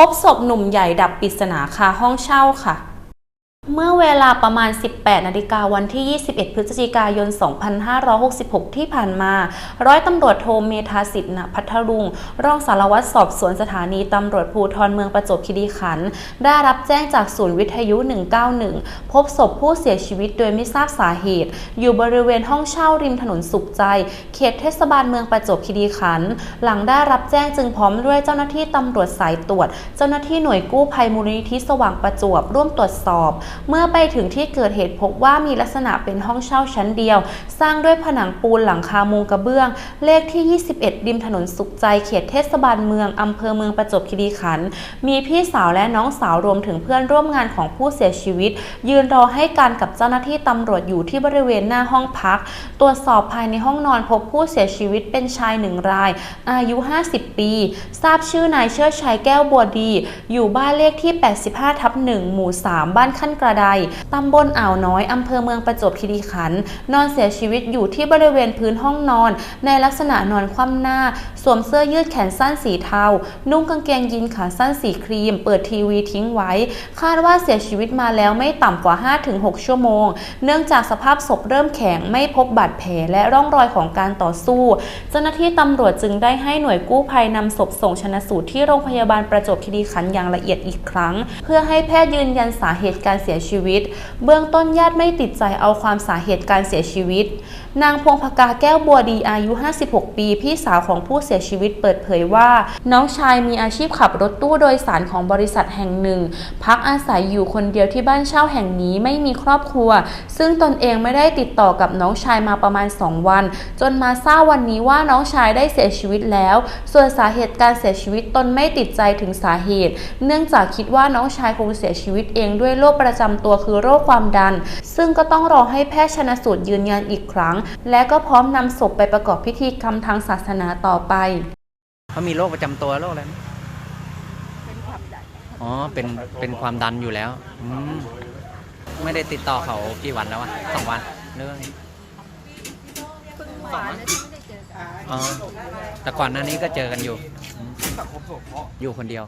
พบศพหนุ่มใหญ่ดับปริศนาคาห้องเช่าค่ะ เมื่อเวลาประมาณ 18 นาฬิกาวันที่ 21 พฤศจิกายน 2566 ที่ผ่านมา ร้อยตำรวจโทเมธาสิทธิ์ณพัทลุง รองสารวัตรสอบสวนสถานีตำรวจภูธรเมืองประจวบคีรีขันธ์ ได้รับแจ้งจากศูนย์วิทยุ 191 พบศพผู้เสียชีวิตโดยไม่ทราบสาเหตุ อยู่บริเวณห้องเช่าริมถนนสุขใจ เขตเทศบาลเมืองประจวบคีรีขันธ์ หลังได้รับแจ้งจึงพร้อมด้วยเจ้าหน้าที่ตำรวจสายตรวจ เจ้าหน้าที่หน่วยกู้ภัยมูลนิธิสว่างประจวบร่วมตรวจสอบเมื่อไปถึงที่เกิดเหตุพบว่ามีลักษณะเป็นห้องเช่าชั้นเดียว สร้างด้วยผนังปูนหลังคามุงกระเบื้อง เลขที่ 21 ริมถนนสุขใจเขตเทศบาลเมืองอำเภอเมืองประจวบคีรีขันธ์มีพี่สาวและน้องสาวรวมถึงเพื่อนร่วมงานของผู้เสียชีวิต ยืนรอให้การกับเจ้าหน้าที่ตำรวจอยู่ที่บริเวณหน้าห้องพัก ตรวจสอบภายในห้องนอนพบผู้เสียชีวิตเป็นชายหนึ่งราย อายุ 50 ปี ทราบชื่อนายเชิดชัยแก้วบัวดี อยู่บ้านเลขที่ 85ทับ1หมู่ 3 บ้านขั้นกระไดตำบลอ่าวน้อยอำเภอเมืองประจวบคีรีขันธ์นอนเสียชีวิตอยู่ที่บริเวณพื้นห้องนอน ในลักษณะนอนคว่ำหน้า สวมเสื้อยืดแขนสั้นสีเทา นุ่งกางเกงยีนขาสั้นสีครีม เปิดทีวีทิ้งไว้ คาดว่าเสียชีวิตมาแล้วไม่ต่ำกว่า 5-6 ชั่วโมง เนื่องจากสภาพศพเริ่มแข็งไม่พบบาดแผลและร่องรอยของการต่อสู้ เจ้าหน้าที่ตำรวจจึงได้ให้หน่วยกู้ภัยนำศพส่งชนะสูตรที่โรงพยาบาลประจวบคีรีขันธ์อย่างละเอียดอีกครั้ง เพื่อให้แพทย์ยืนยันสาเหตุการเสียชีวิต เบื้องต้นญาติไม่ติดใจเอาความสาเหตุการเสียชีวิต นางพวงพกาแก้วบัวดีอายุ 56 ปี พี่สาวของผู้เสียชีวิตเปิดเผยว่า น้องชายมีอาชีพขับรถตู้โดยสารของบริษัทแห่งหนึ่ง พักอาศัยอยู่คนเดียวที่บ้านเช่าแห่งนี้ไม่มีครอบครัว ซึ่งตนเองไม่ได้ติดต่อกับน้องชายมาประมาณ 2 วัน จนมาทราบวันนี้ว่าน้องชายได้เสียชีวิตแล้ว ส่วนสาเหตุการเสียชีวิตตนไม่ติดใจถึงสาเหตุ เนื่องจากคิดว่าน้องชายคงเสียชีวิตเองด้วยโรคประจำตัวคือโรคความดัน ซึ่งก็ต้องรอให้แพทย์ชนสูตรยืนยันอีกครั้ง และก็พร้อมนำศพไปประกอบพิธีกรรมทางศาสนาต่อไปเขามีโรคประจำตัวโรคอะไรนะเป็นความดันอ๋อ เป็น เป็นความดันอยู่แล้วอืมไม่ได้ติดต่อเขากี่วันแล้วอะสองวันเรื่องเพิ่งมาแล้วที่ไม่ได้เจอกันอ๋อ แต่ก่อนหน้านี้ก็เจอกันอยู่อืมอยู่คนเดียว